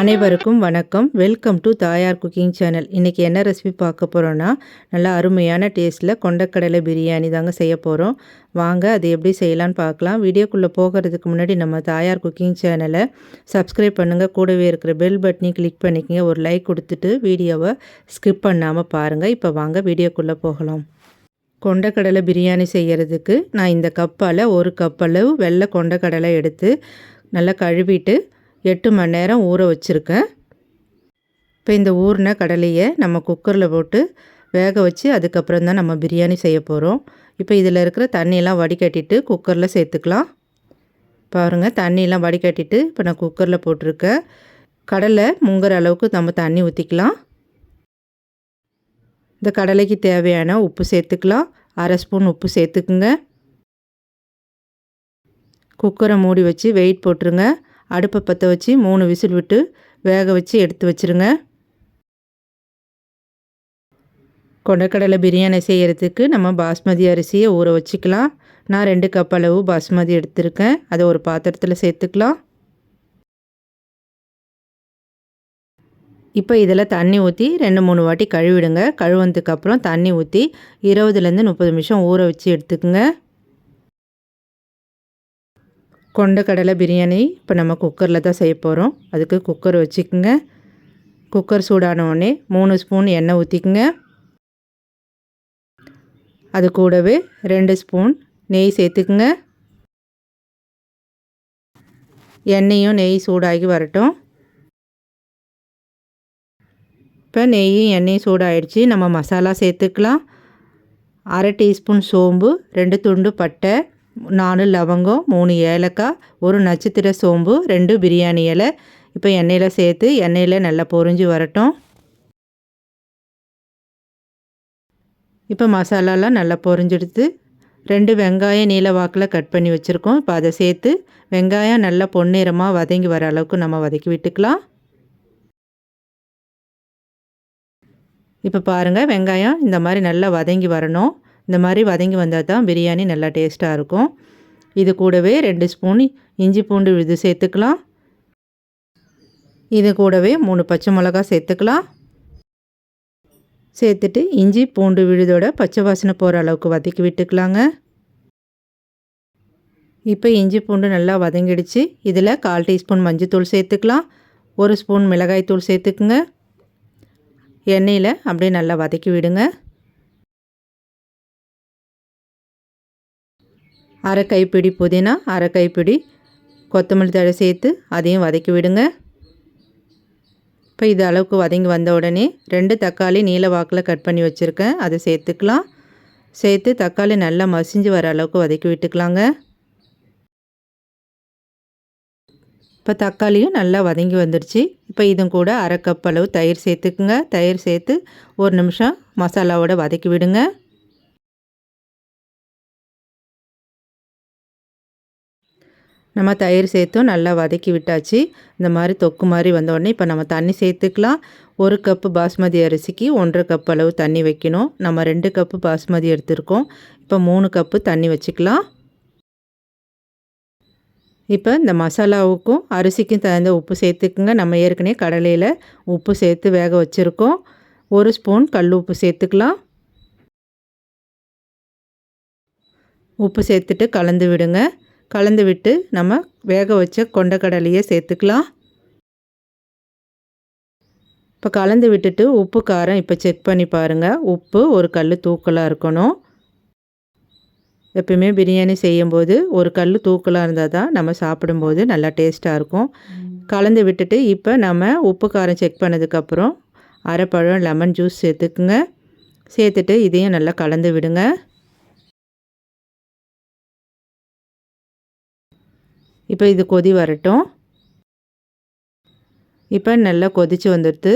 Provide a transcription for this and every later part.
அனைவருக்கும் வணக்கம். Welcome to Thayar cooking channel இன்றைக்கி என்ன ரெசிபி பார்க்க போகிறோன்னா நல்லா அருமையான டேஸ்ட்டில் கொண்டக்கடலை பிரியாணி தாங்க செய்ய போகிறோம் வாங்க அது எப்படி செய்யலான்னு பார்க்கலாம். வீடியோக்குள்ளே போகிறதுக்கு முன்னாடி நம்ம தாயார் குக்கிங் சேனலை சப்ஸ்கிரைப் பண்ணுங்கள் கூடவே இருக்கிற பெல் பட்டனையும் கிளிக் பண்ணிக்கங்க. ஒரு லைக் கொடுத்துட்டு வீடியோவை ஸ்கிப் பண்ணாமல் பாருங்கள் இப்போ வாங்க வீடியோக்குள்ளே போகலாம். கொண்டக்கடலை பிரியாணி செய்கிறதுக்கு நான் இந்த கப்பால் ஒரு கப்பளவு வெள்ளை கொண்டக்கடலை எடுத்து நல்லா கழுவிட்டு எட்டு மணி நேரம் ஊற வச்சுருக்கேன். இப்போ இந்த ஊறின கடலையை நம்ம குக்கரில் போட்டு வேக வச்சு அதுக்கப்புறம் தான் நம்ம பிரியாணி செய்ய போகிறோம் இப்போ இதில் இருக்கிற தண்ணியெல்லாம் வடிகட்டிட்டு குக்கரில் சேர்த்துக்கலாம். பாருங்கள் தண்ணியெல்லாம் வடிகட்டிட்டு இப்போ நான் குக்கரில் போட்டிருக்கேன். கடலை முங்குற அளவுக்கு நம்ம தண்ணி ஊற்றிக்கலாம் இந்த கடலைக்கு தேவையான உப்பு சேர்த்துக்கலாம். அரை ஸ்பூன் உப்பு சேர்த்துக்குங்க. குக்கரை மூடி வச்சு வெயிட் போட்டுருங்க. அடுப்பை பற்ற வச்சு மூணு விசில் விட்டு வேக வச்சு எடுத்து வச்சுருங்க. கொண்டக்கடலை பிரியாணி செய்கிறதுக்கு நம்ம பாஸ்மதி அரிசியை ஊற வச்சுக்கலாம். நான் ரெண்டு கப் அளவு பாஸ்மதி எடுத்திருக்கேன். அதை ஒரு பாத்திரத்தில் சேர்த்துக்கலாம். இப்போ இதில் தண்ணி ஊற்றி ரெண்டு மூணு வாட்டி கழுவிடுங்க. கழுவுனதுக்கப்புறம் தண்ணி ஊற்றி இருபதுலேருந்து முப்பது நிமிஷம் ஊற வச்சு எடுத்துக்கோங்க. கொண்டக்கடலை பிரியாணி இப்போ நம்ம குக்கரில் தான் செய்ய போகிறோம் அதுக்கு குக்கர் வச்சுக்கோங்க. குக்கர் சூடான உடனே மூணு ஸ்பூன் எண்ணெய் ஊற்றிக்குங்க அது கூடவே ரெண்டு ஸ்பூன் நெய் சேர்த்துக்குங்க. எண்ணெயும் நெய் சூடாகி வரட்டும். இப்போ நெய்யும் எண்ணெயும் சூடாகிடுச்சு நம்ம மசாலா சேர்த்துக்கலாம். அரை டீஸ்பூன் சோம்பு ரெண்டு துண்டு பட்டை நாலு லவங்கம் மூணு ஏலக்காய் ஒரு நட்சத்திர சோம்பு ரெண்டு பிரியாணி இலை. இப்போ எண்ணெயில் சேர்த்து எண்ணெயில் நல்லா பொறிஞ்சு வரட்டும். இப்போ மசாலாலாம் நல்லா பொறிஞ்செடுத்து ரெண்டு வெங்காயம் நீல வாக்கில் கட் பண்ணி வச்சுருக்கோம். இப்போ அதை சேர்த்து வெங்காயம் நல்லா பொன்னிறமாக வதங்கி வர அளவுக்கு நம்ம வதக்கி விட்டுக்கலாம். இப்போ பாருங்கள் வெங்காயம் இந்த மாதிரி நல்லா வதங்கி வரணும். இந்த மாதிரி வதங்கி வந்தால் தான் பிரியாணி நல்லா டேஸ்ட்டாக இருக்கும். இது கூடவே ரெண்டு ஸ்பூன் இஞ்சி பூண்டு விழுது சேர்த்துக்கலாம். இது கூடவே மூணு பச்சை மிளகா சேர்த்துக்கலாம். சேர்த்துட்டு இஞ்சி பூண்டு விழுதோட பச்சை வாசனை போகிற அளவுக்கு வதக்கி விட்டுக்கலாங்க. இப்போ இஞ்சி பூண்டு நல்லா வதங்கிடுச்சு. இதில் கால் டீஸ்பூன் மஞ்சத்தூள் சேர்த்துக்கலாம். ஒரு ஸ்பூன் மிளகாய் தூள் சேர்த்துக்குங்க. எண்ணெயில் அப்படியே நல்லா வதக்கி விடுங்க. அரை கைப்பிடி புதினா அரை கைப்பிடி கொத்தமல்லி தழை சேர்த்து அதையும் வதக்கி விடுங்க. இப்போ இது அளவுக்கு வதங்கி வந்த உடனே ரெண்டு தக்காளி நீல வாக்கில் கட் பண்ணி வச்சுருக்கேன். அதை சேர்த்துக்கலாம். சேர்த்து தக்காளி நல்லா மசிஞ்சு வர அளவுக்கு வதக்கி விட்டுக்கலாங்க. இப்போ தக்காளியும் நல்லா வதங்கி வந்துடுச்சு. இப்போ இதுவும் கூட அரை கப் அளவு தயிர் சேர்த்துக்குங்க. தயிர் சேர்த்து ஒரு நிமிஷம் மசாலாவோட வதக்கி விடுங்க. நம்ம தயிர் சேர்த்தும் நல்லா வதக்கி விட்டாச்சு. இந்த மாதிரி தொக்கு மாதிரி வந்தோடனே இப்போ நம்ம தண்ணி சேர்த்துக்கலாம். ஒரு கப்பு பாஸ்மதி அரிசிக்கு ஒன்றரை கப் அளவு தண்ணி வைக்கணும். நம்ம ரெண்டு கப்பு பாஸ்மதி எடுத்துருக்கோம். இப்போ மூணு கப்பு தண்ணி வச்சுக்கலாம். இப்போ இந்த மசாலாவுக்கும் அரிசிக்கும் தகுந்த உப்பு சேர்த்துக்குங்க. நம்ம ஏற்கனவே கடலையில் உப்பு சேர்த்து வேக வச்சுருக்கோம். ஒரு ஸ்பூன் கல் உப்பு சேர்த்துக்கலாம். உப்பு சேர்த்துட்டு கலந்து விடுங்க. கலந்து விட்டு நம்ம வேக வச்ச கொண்டக்கடலையை சேர்த்துக்கலாம். இப்போ கலந்து விட்டுட்டு உப்பு காரம் இப்போ செக் பண்ணி பாருங்கள் உப்பு ஒரு கல் தூக்கலாக இருக்கணும். எப்பயுமே பிரியாணி செய்யும்போது ஒரு கல் தூக்கலாக இருந்தால் தான் நம்ம சாப்பிடும்போது நல்லா டேஸ்ட்டாக இருக்கும். கலந்து விட்டுட்டு இப்போ நம்ம உப்பு காரம் செக் பண்ணதுக்கப்புறம் அரைப்பழம் லெமன் ஜூஸ் சேர்த்துக்குங்க. சேர்த்துட்டு இதையும் நல்லா கலந்து விடுங்க. இப்போ இது கொதி வரட்டும். இப்போ நல்லா கொதித்து வந்துடுது.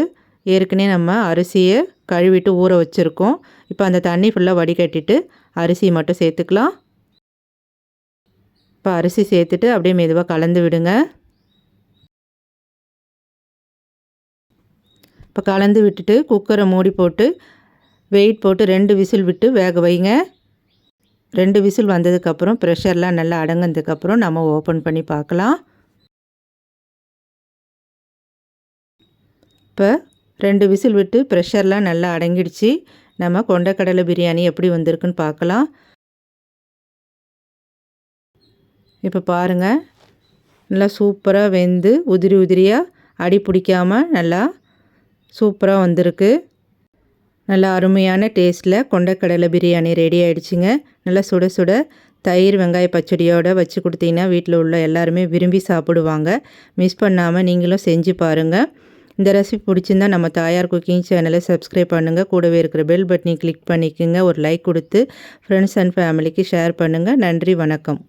ஏற்கனவே நம்ம அரிசியை கழுவிட்டு ஊற வச்சுருக்கோம். இப்போ அந்த தண்ணி ஃபுல்லாக வடிகட்டிட்டு அரிசி மட்டும் சேர்த்துக்கலாம். இப்போ அரிசி சேர்த்துட்டு அப்படியே மெதுவாக கலந்து விடுங்க. இப்போ கலந்து விட்டுட்டு குக்கரை மூடி போட்டு வெயிட் போட்டு ரெண்டு விசில் விட்டு வேக வைங்க. ரெண்டு விசில் வந்ததுக்கப்புறம் ப்ரெஷர்லாம் நல்லா அடங்கினதுக்கப்புறம் நம்ம ஓப்பன் பண்ணி பார்க்கலாம். இப்போ ரெண்டு விசில் விட்டு ப்ரெஷர்லாம் நல்லா அடங்கிடுச்சு. நம்ம கொண்டக்கடலை பிரியாணி எப்படி வந்திருக்குன்னு பார்க்கலாம். இப்போ பாருங்கள் நல்லா சூப்பராக வெந்து உதிரி உதிரியாக அடி பிடிக்காமல் நல்லா சூப்பராக வந்திருக்கு. நல்லா அருமையான டேஸ்ட்டில் கொண்டக்கடலை பிரியாணி ரெடி ஆகிடுச்சிங்க நல்லா சுட சுட தயிர் வெங்காய பச்சடியோடு வச்சு கொடுத்தீங்கன்னா வீட்டில் உள்ள எல்லாருமே விரும்பி சாப்பிடுவாங்க. மிஸ் பண்ணாமல் நீங்களும் செஞ்சு பாருங்கள் இந்த ரெசிபி பிடிச்சிருந்தா நம்ம தாயார் குக்கிங் சேனலை சப்ஸ்கிரைப் பண்ணுங்கள் கூடவே இருக்கிற பெல் பட்டனை கிளிக் பண்ணிக்கோங்க. ஒரு லைக் கொடுத்து ஃப்ரெண்ட்ஸ் அண்ட் ஃபேமிலிக்கு ஷேர் பண்ணுங்கள் நன்றி வணக்கம்.